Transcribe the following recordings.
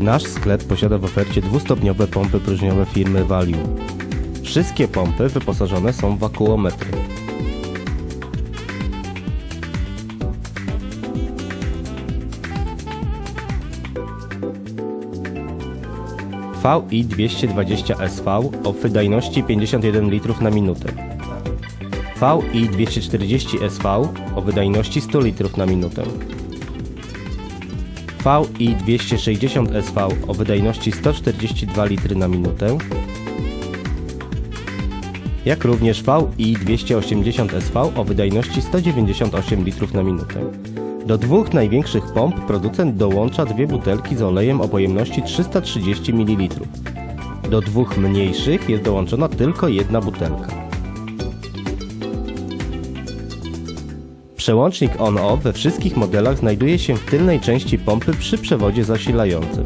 Nasz sklep posiada w ofercie dwustopniowe pompy próżniowe firmy Value. Wszystkie pompy wyposażone są w wakuometry. VI 220 SV o wydajności 51 litrów na minutę. VI 240 SV o wydajności 100 litrów na minutę. VI 260 SV o wydajności 142 litry na minutę, jak również VI 280 SV o wydajności 198 litrów na minutę. Do dwóch największych pomp producent dołącza dwie butelki z olejem o pojemności 330 ml. Do dwóch mniejszych jest dołączona tylko jedna butelka. Przełącznik on-off we wszystkich modelach znajduje się w tylnej części pompy przy przewodzie zasilającym.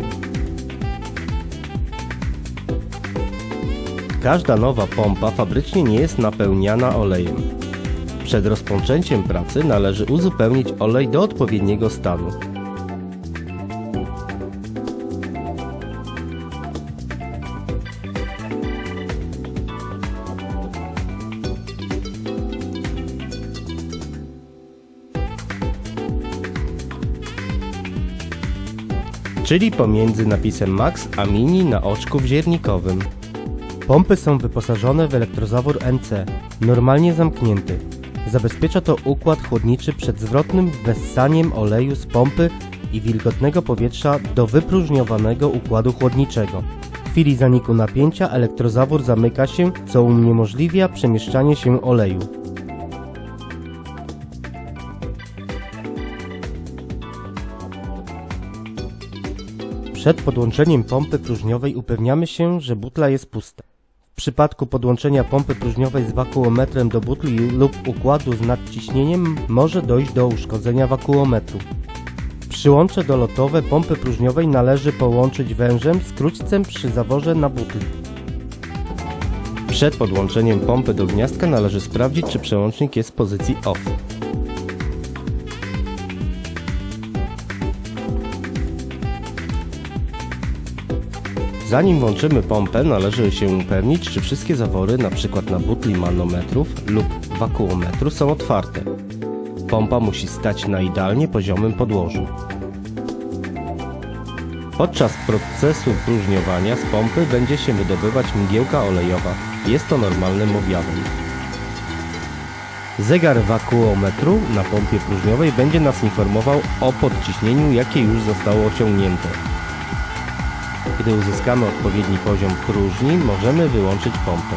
Każda nowa pompa fabrycznie nie jest napełniana olejem. Przed rozpoczęciem pracy należy uzupełnić olej do odpowiedniego stanu. Czyli pomiędzy napisem Max a Mini na oczku wziernikowym. Pompy są wyposażone w elektrozawór NC, normalnie zamknięty. Zabezpiecza to układ chłodniczy przed zwrotnym wessaniem oleju z pompy i wilgotnego powietrza do wypróżniowanego układu chłodniczego. W chwili zaniku napięcia elektrozawór zamyka się, co uniemożliwia przemieszczanie się oleju. Przed podłączeniem pompy próżniowej upewniamy się, że butla jest pusta. W przypadku podłączenia pompy próżniowej z wakuometrem do butli lub układu z nadciśnieniem może dojść do uszkodzenia wakuometru. Przyłącze dolotowe pompy próżniowej należy połączyć wężem z krótcem przy zaworze na butli. Przed podłączeniem pompy do gniazdka należy sprawdzić, czy przełącznik jest w pozycji OFF. Zanim włączymy pompę, należy się upewnić, czy wszystkie zawory, np. na butli manometrów lub wakuometru są otwarte. Pompa musi stać na idealnie poziomym podłożu. Podczas procesu próżniowania z pompy będzie się wydobywać mgiełka olejowa. Jest to normalnym objawem. Zegar wakuometru na pompie próżniowej będzie nas informował o podciśnieniu, jakie już zostało osiągnięte. Gdy uzyskamy odpowiedni poziom próżni, możemy wyłączyć pompę.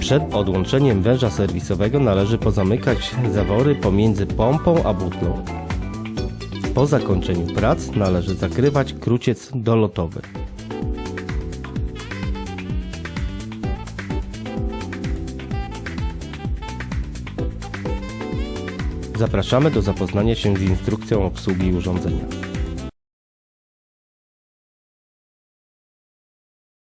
Przed odłączeniem węża serwisowego należy pozamykać zawory pomiędzy pompą a butlą. Po zakończeniu prac należy zakrywać kruciec dolotowy. Zapraszamy do zapoznania się z instrukcją obsługi urządzenia.